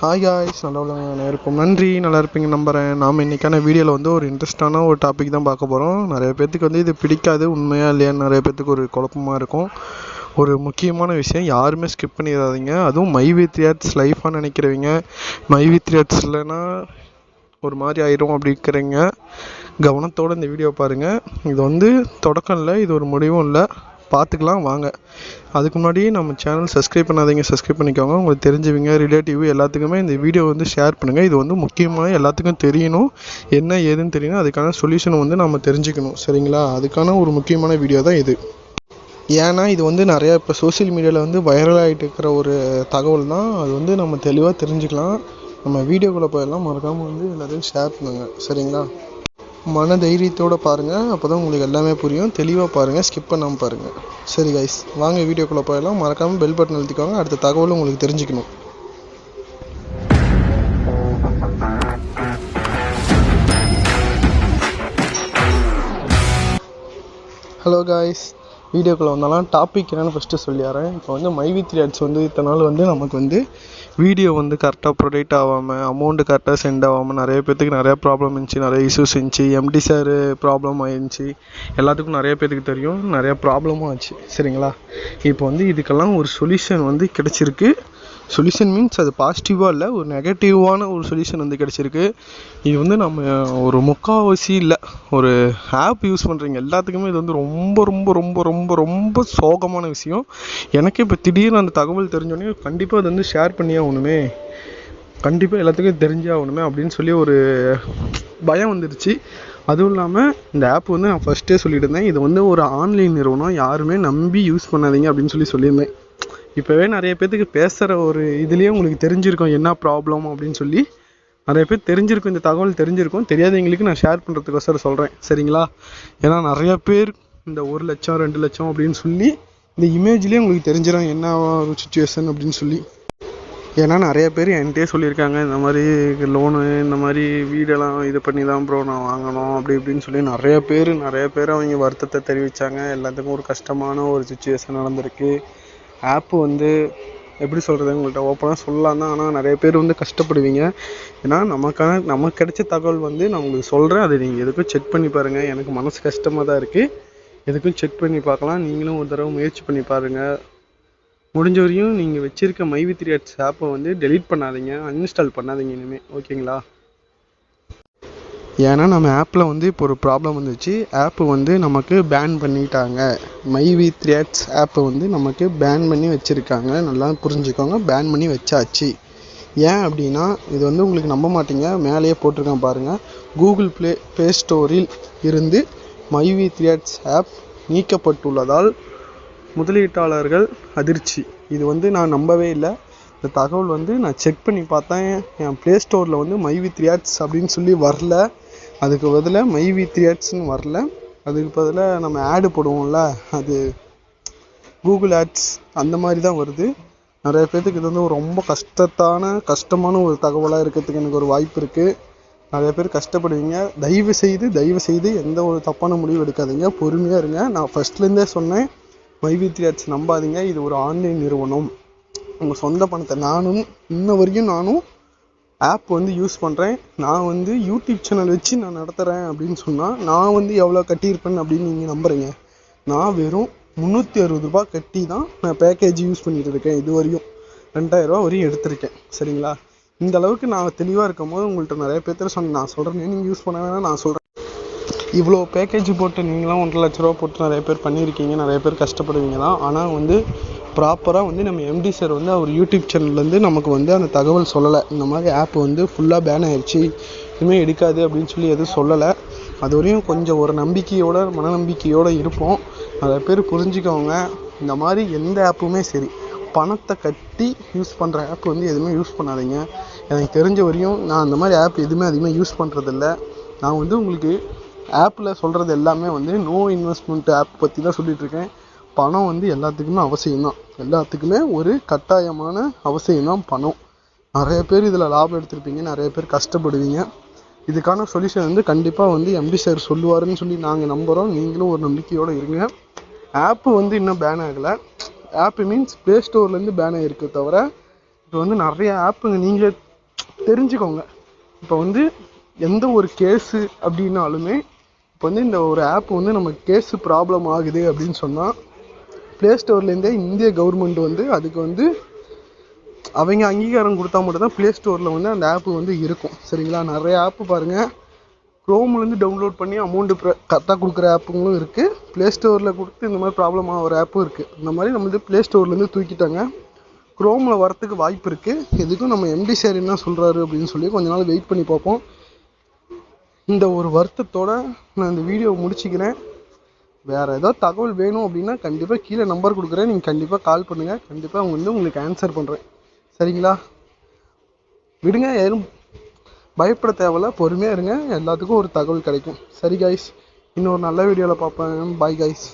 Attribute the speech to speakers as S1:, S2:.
S1: Hi ஹாய்ஸ் நல்லா உள்ளவங்க இருக்கும் நன்றி. நல்லா இருப்பீங்க நம்புகிறேன் நாம் இன்றைக்கான வீடியோவில் வந்து ஒரு இன்ட்ரெஸ்டான ஒரு டாபிக் தான் பார்க்க போகிறோம் நிறைய பேர்த்துக்கு வந்து இது பிடிக்காது உண்மையாக இல்லையான்னு நிறைய பேர்த்துக்கு ஒரு குழப்பமாக இருக்கும். ஒரு முக்கியமான விஷயம் யாருமே ஸ்கிப் பண்ணிடாதீங்க. அதுவும் மை வித் ரியாட்ஸ் லைஃபாக நினைக்கிறவங்க. மை வித் ரியாட்ஸ் இல்லைன்னா ஒரு மாதிரி ஆயிரும் அப்படிங்கிறீங்க. கவனத்தோடு இந்த வீடியோ பாருங்கள் இது வந்து தொடக்கம் இல்லை இது ஒரு முடிவும் இல்லை. பார்த்துக்கலாம் வாங்க. அதுக்கு முன்னாடி நம்ம சேனல் சப்ஸ்கிரைப் பண்ணாதீங்க சப்ஸ்கிரைப் பண்ணிக்கோங்க. உங்களுக்கு தெரிஞ்சவங்க ரிலேட்டிவ் எல்லாத்துக்குமே இந்த வீடியோ வந்து ஷேர் பண்ணுங்கள் இது வந்து முக்கியமாக எல்லாத்துக்கும் தெரியணும். என்ன ஏதுன்னு தெரியணும். அதுக்கான சொல்யூஷனை வந்து நம்ம தெரிஞ்சுக்கணும். சரிங்களா? அதுக்கான ஒரு முக்கியமான வீடியோ தான் இது. ஏன்னா இது வந்து நிறையா இப்போ சோஷியல் மீடியாவில் வந்து வைரல் ஆகிட்டு இருக்கிற ஒரு தகவல் தான். அது வந்து நம்ம தெளிவாக தெரிஞ்சுக்கலாம். நம்ம வீடியோக்குள்ளே போயெல்லாம் மறக்காமல் வந்து எல்லாத்தையும் ஷேர் பண்ணுங்கள் சரிங்களா? மன தைரியத்தோடு பாருங்கள் அப்போ தான் உங்களுக்கு எல்லாமே புரியும். தெளிவாக பாருங்கள் ஸ்கிப் பண்ணாமல் பாருங்கள் சரி கைஸ் வாங்க வீடியோக்குள்ளே போயிடலாம். மறக்காமல் பெல் பட்டன் அழுத்திக்கோங்க. அடுத்த தகவலும் உங்களுக்கு தெரிஞ்சுக்கணும். ஹலோ காய்ஸ் வீடியோக்குள்ளே வந்தாலும் டாபிக் என்னென்னு ஃபஸ்ட்டு சொல்லிடுறேன் இப்போ வந்து மை த்ரீ ஆட்ஸ் வந்து இத்தனை நாள் வந்து நமக்கு வந்து வீடியோ வந்து கரெக்டாக ப்ரொடக்ட் ஆகாமல் அமௌண்ட்டு கரெக்டாக சென்ட் ஆகாமல் நிறைய பேர்த்துக்கு நிறையா ப்ராப்ளம் இருந்துச்சு. நிறைய இஷ்யூஸ் இருந்துச்சு. எம்டி சார் ப்ராப்ளம் ஆயிருந்துச்சு. எல்லாத்துக்கும் நிறைய பேர்த்துக்கு தெரியும். நிறையா ப்ராப்ளமும் ஆச்சு. சரிங்களா? இப்போ வந்து இதுக்கெல்லாம் ஒரு சொல்யூஷன் வந்து கிடச்சிருக்கு. சொல்யூஷன் மீன்ஸ் அது பாசிட்டிவாக இல்லை ஒரு நெகட்டிவான ஒரு சொல்யூஷன் வந்து கிடச்சிருக்கு. இது வந்து நம்ம ஒரு முக்கால்வாசி இல்லை ஒரு ஆப் யூஸ் பண்ணுறீங்க எல்லாத்துக்குமே இது வந்து ரொம்ப ரொம்ப ரொம்ப ரொம்ப ரொம்ப சோகமான விஷயம். எனக்கே இப்போ திடீர்னு அந்த தகவல் தெரிஞ்சோடனே கண்டிப்பாக அது வந்து ஷேர் பண்ணியே ஆகணுமே. கண்டிப்பாக எல்லாத்துக்கும் தெரிஞ்சே ஆகணுமே அப்படின்னு சொல்லி ஒரு பயம் வந்துடுச்சு அதுவும் இல்லாமல் இந்த ஆப் வந்து நான் ஃபஸ்ட்டே சொல்லியிருந்தேன் இருந்தேன். இது வந்து ஒரு ஆன்லைன் நிறுவனம். யாருமே நம்பி யூஸ் பண்ணாதீங்க அப்படின்னு சொல்லி சொல்லியிருந்தேன். இப்போவே நிறைய பேர்த்துக்கு பேசுகிற ஒரு இதுலேயே உங்களுக்கு தெரிஞ்சிருக்கும் என்ன ப்ராப்ளம் அப்படின்னு சொல்லி. நிறைய பேர் தெரிஞ்சிருக்கும் இந்த தகவல் தெரிஞ்சிருக்கும். தெரியாதவங்களுக்கு நான் ஷேர் பண்ணுறதுக்கோசரம் சொல்கிறேன் சரிங்களா? ஏன்னா நிறைய பேர் இந்த ஒரு லட்சம் ரெண்டு லட்சம் அப்படின்னு சொல்லி இந்த இமேஜ்லேயே உங்களுக்கு தெரிஞ்சிடும் என்ன ஒரு சுச்சுவேஷன் அப்படின்னு சொல்லி. ஏன்னா நிறைய பேர் என்கிட்டயே சொல்லியிருக்காங்க இந்த மாதிரி லோனு இந்த மாதிரி வீடெல்லாம் இது பண்ணி தான் ப்ரோ நான் வாங்கணும் அப்படி இப்படின்னு சொல்லி. நிறைய பேர் நிறைய பேர் அவங்க வருத்தத்தை தெரிவித்தாங்க எல்லாத்துக்கும் ஒரு கஷ்டமான ஒரு சுச்சுவேஷன் நடந்திருக்கு. ஆப்பு வந்து எப்படி சொல்கிறது உங்கள்கிட்ட ஓப்பனாக சொல்லலாம் தான். ஆனால் நிறைய பேர் வந்து கஷ்டப்படுவீங்க. ஏன்னா நமக்கான நமக்கு கிடைச்ச தகவல் வந்து நான் உங்களுக்கு சொல்கிறேன் அதை நீங்கள் எதுக்கும் செக் பண்ணி பாருங்கள் எனக்கு மனசு கஷ்டமாக தான் இருக்குது எதுக்கும் செக் பண்ணி பார்க்கலாம். நீங்களும் ஒரு தடவை முயற்சி பண்ணி பாருங்கள் முடிஞ்ச வரையும் நீங்கள் வச்சுருக்க மைவி த்ரீ அட்ஸ் ஆப்பை வந்து டெலீட் பண்ணாதீங்க. அன்இன்ஸ்டால் பண்ணாதீங்க இனிமேல் ஓகேங்களா ஏன்னா நம்ம ஆப்பில் வந்து இப்போ ஒரு ப்ராப்ளம் வந்துச்சு. ஆப்பு வந்து நமக்கு பேன் பண்ணிட்டாங்க. மை வி த்ரீ ஆட்ஸ் ஆப்பை வந்து நமக்கு பேன் பண்ணி வச்சுருக்காங்க. நல்லா புரிஞ்சுக்கோங்க. பேன் பண்ணி வச்சாச்சு. ஏன் அப்படின்னா இது வந்து உங்களுக்கு நம்ப மாட்டீங்க. மேலேயே போட்டிருக்கேன் பாருங்கள் கூகுள் ப்ளே ப்ளே ஸ்டோரில் இருந்து my V three ads app நீக்கப்பட்டுள்ளதால் முதலீட்டாளர்கள் அதிர்ச்சி. இது வந்து நான் நம்பவே இல்லை. இந்த தகவல் வந்து நான் செக் பண்ணி பார்த்தேன். என் ப்ளே ஸ்டோரில் வந்து மை வித் ரியாட்ஸ் அப்படின்னு சொல்லி வரல. அதுக்கு பதிலாக மை வி ரியாட்ஸ்னு வரல. அதுக்கு பதிலாக நம்ம ஆடு போடுவோம்ல அது கூகுள் ஆட்ஸ் அந்த மாதிரி தான் வருது. நிறைய பேர்த்துக்கு இது வந்து ரொம்ப கஷ்டத்தான கஷ்டமான ஒரு தகவலாக இருக்கிறதுக்கு எனக்கு ஒரு வாய்ப்பு இருக்குது நிறைய பேர் கஷ்டப்படுவீங்க. தயவு செய்து தயவு செய்து எந்த ஒரு தப்பான முடிவு எடுக்காதீங்க. பொறுமையாக இருங்க. நான் ஃபஸ்ட்லேருந்தே சொன்னேன் மை வித் ஆட்ஸ் நம்பாதீங்க. இது ஒரு ஆன்லைன் நிறுவனம். உங்கள் சொந்த பணத்தை நானும் இன்ன வரைக்கும் நானும் ஆப் வந்து யூஸ் பண்ணுறேன் நான் வந்து யூடியூப் சேனல் வச்சு நான் நடத்துகிறேன் அப்படின்னு சொன்னால் நான் வந்து எவ்வளோ கட்டியிருப்பேன் அப்படின்னு நீங்கள் நம்புகிறீங்க நான் வெறும் முந்நூற்றி அறுபது ரூபா கட்டி தான் நான் பேக்கேஜ் யூஸ் பண்ணிகிட்டு இருக்கேன் இது வரையும் ரெண்டாயிரரூவா வரையும் எடுத்திருக்கேன். சரிங்களா? இந்த அளவுக்கு நான் தெளிவாக இருக்கும் போது உங்கள்கிட்ட நிறைய பேர்த்த சொன்னேன் நான் சொல்கிறேன் நீங்கள் யூஸ் பண்ண வேணாம் நான் சொல்கிறேன் இவ்வளோ பேக்கேஜ் போட்டு நீங்களாம் ஒன்றரை லட்ச ரூபா போட்டு நிறைய பேர் பண்ணியிருக்கீங்க. நிறைய பேர் கஷ்டப்படுவீங்க தான். ஆனால் வந்து ப்ராப்பராக வந்து நம்ம எம்டி சார் வந்து அவர் யூடியூப் சேனல்லேருந்து நமக்கு வந்து அந்த தகவல் சொல்லலை. இந்த மாதிரி ஆப் வந்து ஃபுல்லாக பேன் ஆயிடுச்சு இனிமேல் எடுக்காது அப்படின்னு சொல்லி எதுவும் சொல்லலை. அது வரையும் கொஞ்சம் ஒரு நம்பிக்கையோட மனநம்பிக்கையோடு இருப்போம். நிறைய பேர் புரிஞ்சுக்கோங்க. இந்த மாதிரி எந்த ஆப்புமே சரி. பணத்தை கட்டி யூஸ் பண்ணுற ஆப் வந்து எதுவுமே யூஸ் பண்ணாதீங்க. எனக்கு தெரிஞ்ச வரையும் நான் அந்த மாதிரி ஆப் எதுவுமே அதிகமாக யூஸ் பண்ணுறதில்ல நான் வந்து உங்களுக்கு ஆப்பில் சொல்கிறது எல்லாமே வந்து நோ இன்வெஸ்ட்மெண்ட் ஆப் பற்றி தான் சொல்லிகிட்ருக்கேன் பணம் வந்து எல்லாத்துக்குமே அவசியம்தான். எல்லாத்துக்குமே ஒரு கட்டாயமான அவசியம்தான் பணம். நிறைய பேர் இதில் லாபம் எடுத்திருப்பீங்க நிறைய பேர் கஷ்டப்படுவீங்க. இதுக்கான சொல்யூஷன் வந்து கண்டிப்பாக வந்து எம்டி சார் சொல்லுவாருன்னு சொல்லி நாங்கள் நம்புகிறோம் நீங்களும் ஒரு நம்பிக்கையோடு இருங்க. ஆப்பு வந்து இன்னும் பேன் ஆகலை. ஆப்பு மீன்ஸ் ப்ளே ஸ்டோர்லேருந்து பேன் ஆகிருக்கு தவிர இப்போ வந்து நிறைய ஆப்புங்க நீங்களே தெரிஞ்சுக்கோங்க. இப்போ வந்து எந்த ஒரு கேஸு அப்படின்னாலுமே இப்போ வந்து இந்த ஒரு ஆப் வந்து நம்ம கேஸு ப்ராப்ளம் ஆகுது அப்படின்னு சொன்னால் ப்ளே ஸ்டோர்லேருந்தே இந்திய கவர்மெண்ட் வந்து அதுக்கு வந்து அவங்க அங்கீகாரம் கொடுத்தா மட்டும்தான் ப்ளே ஸ்டோரில் வந்து அந்த ஆப்பு வந்து இருக்கும். சரிங்களா? நிறைய ஆப்பு பாருங்கள் க்ரோம்லேருந்து டவுன்லோட் பண்ணி அமௌண்ட்டு கரெக்டாக கொடுக்குற ஆப்புங்களும் இருக்குது ப்ளே ஸ்டோரில் கொடுத்து இந்த மாதிரி ப்ராப்ளம் ஆகிற ஆப்பும் இருக்குது இந்த மாதிரி நம்ம வந்து ப்ளே ஸ்டோர்லேருந்து தூக்கிட்டாங்க. க்ரோமில் வரத்துக்கு வாய்ப்பு இருக்குது எதுக்கும் நம்ம எம்டி சார் என்ன சொல்கிறாரு அப்படின்னு சொல்லி கொஞ்ச நாள் வெயிட் பண்ணி பார்ப்போம். இந்த ஒரு வருத்தத்தோட நான் இந்த வீடியோ முடிச்சுக்கிறேன். வேறு ஏதாவது தகவல் வேணும் அப்படின்னா கண்டிப்பாக கீழே நம்பர் கொடுக்குறேன். நீங்கள் கண்டிப்பாக கால் பண்ணுங்கள் கண்டிப்பாக அவங்க வந்து உங்களுக்கு ஆன்சர் பண்ணுறேன் சரிங்களா? விடுங்க யாரும் பயப்பட தேவையில்ல. பொறுமையாக இருங்க. எல்லாத்துக்கும் ஒரு தகவல் கிடைக்கும். சரி காய்ஸ் இன்னொரு நல்ல வீடியோவில் பார்ப்பேன். Bye guys